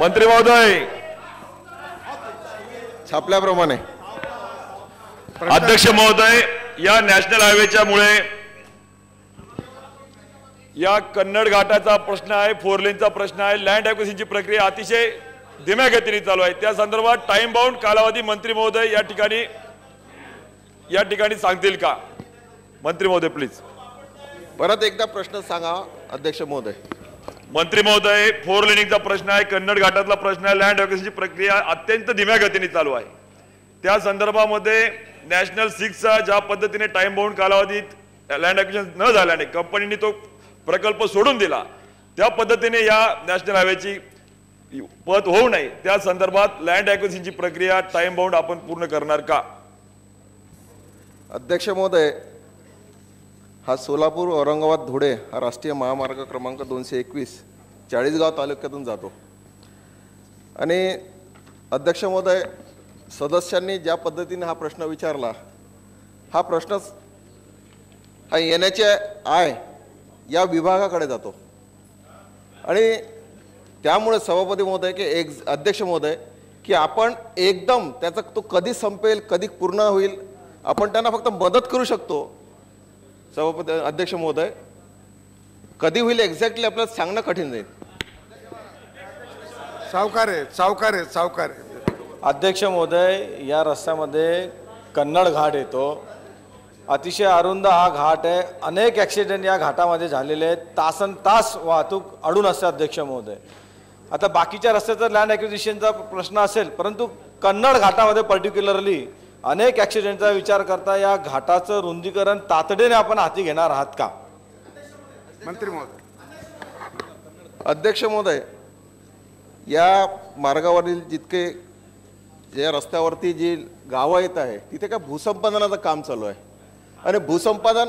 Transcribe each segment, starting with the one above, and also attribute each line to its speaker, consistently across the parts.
Speaker 1: मंत्री महोदय.
Speaker 2: छापल्याप्रमाणे.
Speaker 1: अध्यक्ष महोदय या नॅशनल हायवेच्या मुळे या कन्नड घाटाचा प्रश्न आहे फोर लेनचा प्रश्न आहे लँड ॲक्विजिशनची प्रक्रिया अतिशय धीम्या गतीने चालू आहे. त्या संदर्भात टाइम बाउंड कालावधी मंत्री महोदय या ठिकाणी या ठिकाणी सांगतील का? मंत्री महोदय प्लीज.
Speaker 2: परत एकदा प्रश्न सांगा अध्यक्ष महोदय.
Speaker 1: मंत्री महोदय फोर लेनिंगचा प्रश्न आहे कन्नड घाटातला प्रश्न आहे लँड ॲक्विजिशनची प्रक्रिया अत्यंत धीम्या गतीने चालू आहे. त्या संदर्भामध्ये नॅशनल सिक्सचा ज्या पद्धतीने टाइम बाउंड कालावधीत लँड ॲक्विजिशन न झाल्याने कंपनीने तो प्रकल्प सोडून दिला त्या पद्धतीने या नॅशनल हायवेची पत होऊ नये. त्या संदर्भात लँड ॲक्विजिशनची प्रक्रिया टाइम बाउंड आपण पूर्ण करणार का?
Speaker 2: अध्यक्ष महोदय हा सोलापूर औरंगाबाद धुळे हा राष्ट्रीय महामार्ग क्रमांक दोनशे एकवीस चाळीसगाव तालुक्यातून जातो. आणि अध्यक्ष महोदय सदस्यांनी ज्या पद्धतीने हा प्रश्न विचारला हा प्रश्नच हा येण्याचे आय या विभागाकडे जातो. आणि त्यामुळे सभापती महोदय की एक अध्यक्ष महोदय की आपण एकदम त्याचा तो कधी संपेल कधी पूर्ण होईल आपण त्यांना फक्त मदत करू शकतो सभापती अध्यक्ष महोदय कधी होईल एक्झॅक्टली आपल्याला सांगणं कठीण जाईल.
Speaker 3: सावकार आहे सावकार आहे सावकार आहे
Speaker 4: अध्यक्ष महोदय या रस्त्यामध्ये कन्नड घाट येतो. अतिशय अरुंद हा घाट आहे. अनेक ॲक्सिडेंट या घाटामध्ये झालेले आहेत. तासन तास वाहतूक अडून असते अध्यक्ष महोदय. आता बाकीच्या रस्त्याचा लँड ॲक्विजिशनचा प्रश्न असेल परंतु कन्नड घाटामध्ये पर्टिक्युलरली अनेक ॲक्सिडेंटचा विचार करता या घाटाचं रुंदीकरण तातडीने आपण हाती घेणार आहात का?
Speaker 3: मंत्री महोदय.
Speaker 2: अध्यक्ष महोदय या मार्गावरील जितके या रस्त्यावरती जी गावं येत आहे तिथे काय भूसंपादनाचं काम चालू आहे? आणि भूसंपादन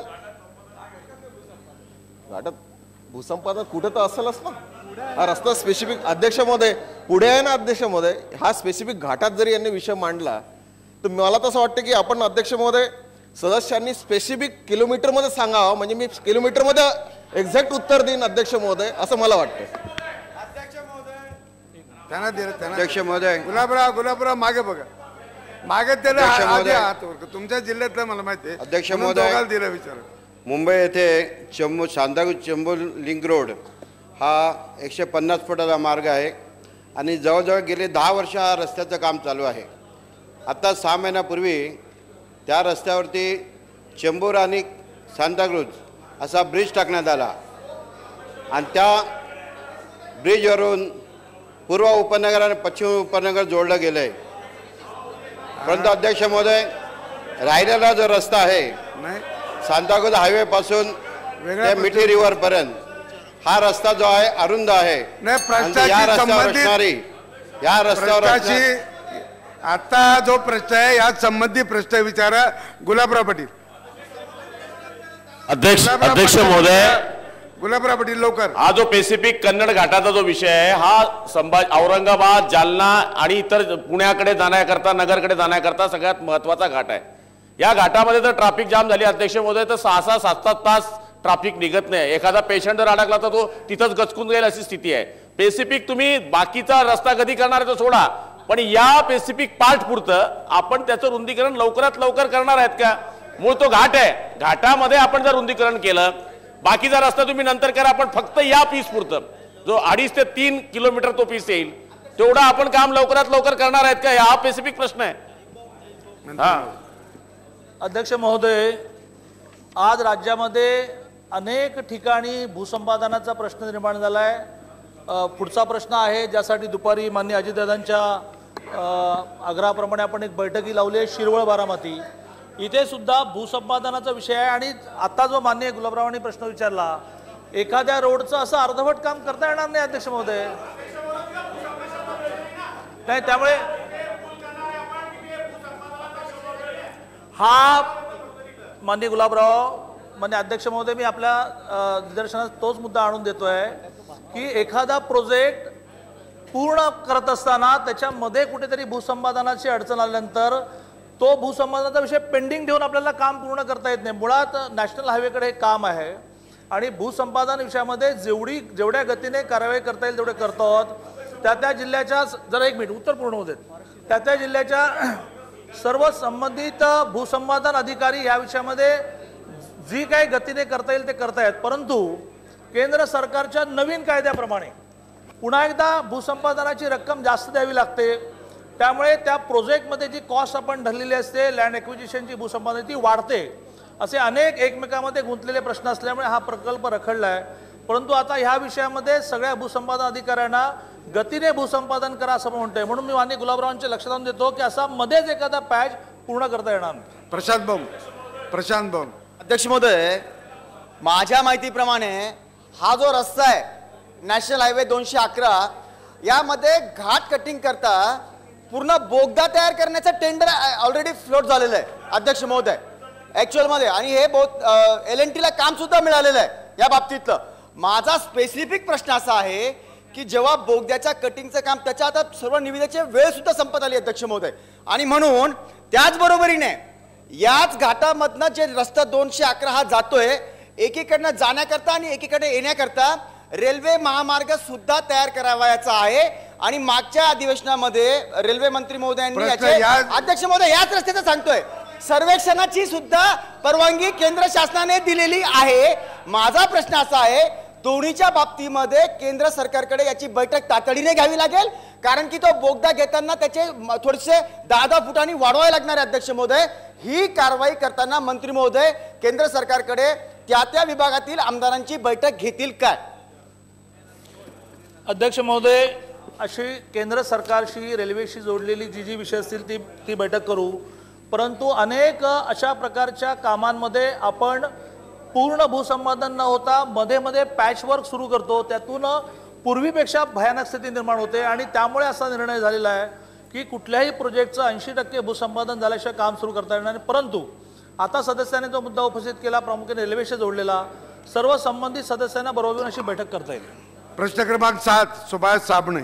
Speaker 2: घाटात भूसंपादन कुठं तर असेलच ना? हा रस्ता स्पेसिफिक अध्यक्ष महोदय पुढे आहे ना अध्यक्ष महोदय हा स्पेसिफिक घाटात जरी यांनी विषय मांडला तर मला तसं वाटतं की आपण अध्यक्ष महोदय सदस्यांनी स्पेसिफिक किलोमीटरमध्ये सांगावं. म्हणजे मी किलोमीटरमध्ये एक्झॅक्ट उत्तर देईन अध्यक्ष महोदय असं मला वाटतं.
Speaker 3: त्यांना दिलं त्यांना
Speaker 5: अध्यक्ष महोदय.
Speaker 3: गुलाबराव गुलाबराव मागे बघा. मागे त्याला
Speaker 5: अध्यक्ष
Speaker 3: आधी
Speaker 5: महोदय.
Speaker 3: हात वर कर. तुमच्या जिल्ह्यातलं मला माहिती आहे.
Speaker 5: अध्यक्ष
Speaker 3: म्हणून
Speaker 5: महोदय.
Speaker 3: दिलं विचार
Speaker 5: मुंबई येथे चंबू सांदागू चंबू लिंक रोड हा एकशे पन्नास फुटाचा मार्ग आहे. आणि जवळजवळ गेले दहा वर्ष हा रस्त्याचं काम चालू आहे. आत्ता सहा महिन्यापूर्वी त्या रस्त्यावरती चेंबूर आणि सांताक्रूज असा ब्रिज टाकण्यात आला. आणि त्या ब्रिजवरून पूर्व उपनगर आणि पश्चिम उपनगर जोडलं गेलं आहे परंतु अध्यक्ष महोदय राहिलेला जो रस्ता आहे सांताक्रूज हायवे पासून
Speaker 3: वेगळ्या
Speaker 5: ते मिठी रिव्हर पर्यंत. हा रस्ता जो आहे अरुंद आहे. या रस्त्यावर असणारी या रस्त्यावर
Speaker 3: आता जो प्रश्न आहे यात संबंधित प्रश्न विचारा. गुलाबराव पाटील.
Speaker 6: अध्यक्ष अध्यक्ष महोदय.
Speaker 3: गुलाबराव पाटील लवकर.
Speaker 6: हा जो पेसिफिक कन्नड घाटाचा जो विषय आहे हा संभाज औरंगाबाद जालना आणि इतर पुण्याकडे जाण्याकरता नगरकडे जाण्याकरता सगळ्यात महत्त्वाचा घाट आहे. या घाटामध्ये जर ट्रॅफिक जाम झाली अध्यक्ष महोदय तर सहा सहा सात सात तास ट्रॅफिक निघत नाही. एखादा पेशंट जर अडकला तर तो तिथंच गचकून जाईल अशी स्थिती आहे. पेसिफिक तुम्ही बाकीचा रस्ता कधी करणार आहे तो सोडा. पण या पेसिफिक पार्ट पुरतं आपण त्याचं रुंदीकरण लवकरात लवकर करणार आहेत का? मूळ तो घाट आहे. घाटामध्ये आपण जर रुंदीकरण केलं बाकीचा रस्ता तुम्ही नंतर करा आपण फक्त या पीस पुरतं. जो अडीच ते तीन किलोमीटर तो पीस येईल तेवढं आपण काम लवकरात लवकर करणार आहेत का? हा पेसिफिक प्रश्न आहे. हा.
Speaker 7: अध्यक्ष महोदय आज राज्यामध्ये अनेक ठिकाणी भूसंपादनाचा प्रश्न निर्माण झाला आहे पुढचा प्रश्न आहे ज्यासाठी दुपारी मान्य अजितदादांच्या आग्रहाप्रमाणे आपण एक बैठकी लावली आहे शिरवळ बारामती. इथे सुद्धा भूसंपादनाचा विषय आहे आणि आता जो मान्य गुलाबरावांनी प्रश्न विचारला एखाद्या रोडचं असं अर्धवट काम करता येणार नाही अध्यक्ष महोदय? नाही त्यामुळे हा मान्य गुलाबराव मान्य अध्यक्ष महोदय मी आपल्या अ, निदर्शनास तोच मुद्दा आणून देतोय की एखादा प्रोजेक्ट पूर्ण करत असताना त्याच्यामध्ये कुठेतरी भूसंपादनाची अडचण आल्यानंतर तो भूसंपादनाचा विषय पेंडिंग ठेवून आपल्याला काम पूर्ण करता येत नाही. मुळात नॅशनल हायवेकडे हे काम आहे आणि भूसंपादन विषयामध्ये जेवढी जेवढ्या गतीने कारवाई करता येईल तेवढे करतो आहोत. त्या त्या जिल्ह्याच्या जरा एक मिनिट उत्तर पूर्ण होते त्या त्या जिल्ह्याच्या सर्व संबंधित भूसंपादन अधिकारी या विषयामध्ये जी काही गतीने करता येईल ते करतायत. परंतु केंद्र सरकारच्या नवीन कायद्याप्रमाणे पुन्हा एकदा भूसंपादनाची रक्कम जास्त द्यावी लागते. त्यामुळे त्या प्रोजेक्टमध्ये जी कॉस्ट आपण धरलेली असते लँड एक्विजिशनची भूसंपादन ती वाढते. असे अनेक एकमेकांमध्ये गुंतलेले प्रश्न असल्यामुळे हा प्रकल्प रखडला आहे परंतु आता ह्या विषयामध्ये सगळ्या भूसंपादन अधिकाऱ्यांना गतीने भूसंपादन करा असं म्हणतोय. म्हणून मी मान्य गुलाबरावांचे लक्ष लावून देतो की असा मध्येच एखादा पॅच पूर्ण करता येणार
Speaker 3: प्रशांत भाऊ प्रशांत भाऊ.
Speaker 8: अध्यक्ष महोदय माझ्या माहितीप्रमाणे हा जो रस्ता आहे नॅशनल हायवे दोनशे अकरा यामध्ये घाट कटिंग करता पूर्ण बोगदा तयार करण्याचं टेंडर ऑलरेडी फ्लोट झालेलं आहे अध्यक्ष महोदय. ॲक्च्युअलमध्ये आणि हे बहुत एल एन टीला काम सुद्धा मिळालेलं आहे या बाबतीतलं. माझा स्पेसिफिक प्रश्न असा आहे की जेव्हा बोगद्याच्या कटिंगचं काम त्याच्या आता सर्व निविदेची वेळसुद्धा संपत आली अध्यक्ष महोदय. आणि म्हणून त्याचबरोबरीने याच घाटामधनं जे रस्ता दोनशे अकरा हा जातोय एकीकडनं जाण्याकरता आणि एकीकडे येण्याकरता रेल्वे महामार्ग सुद्धा तयार करावयाचा आहे. आणि मागच्या अधिवेशनामध्ये रेल्वे मंत्री महोदयांनी याचे अध्यक्ष महोदय याच रस्त्याचं सांगतोय. सर्वेक्षणाची सुद्धा परवानगी केंद्र शासनाने दिलेली आहे. माझा प्रश्न असा आहे दोन्हीच्या बाबतीमध्ये केंद्र सरकारकडे याची बैठक तातडीने घ्यावी लागेल? कारण की तो बोगदा घेताना त्याचे थोडेसे दहा दहा फुटांनी वाढवावे लागणार आहे अध्यक्ष महोदय. ही कारवाई करताना मंत्री महोदय केंद्र सरकारकडे त्या त्या विभागातील आमदारांची बैठक घेतील काय?
Speaker 7: अध्यक्ष महोदय अशी केंद्र सरकारशी रेल्वेशी जोडलेली जी जी विषय असतील ती ती बैठक करू. परंतु अनेक अशा प्रकारच्या कामांमध्ये आपण पूर्ण भूसंपादन न होता मध्ये मध्ये पॅचवर्क सुरू करतो. त्यातून पूर्वीपेक्षा भयानक स्थिती निर्माण होते आणि त्यामुळे असा निर्णय झालेला आहे की कुठल्याही प्रोजेक्टचं ऐंशी टक्के भूसंपादन झाल्याशिवाय काम सुरू करता येणार नाही. परंतु आता सदस्याने जो मुद्दा उपस्थित केला प्रामुख्याने रेल्वेशी जोडलेला सर्व संबंधित सदस्यांना बरोबर अशी बैठक करता येईल.
Speaker 3: प्रश्न क्रमांक सात सुभाष साबणे.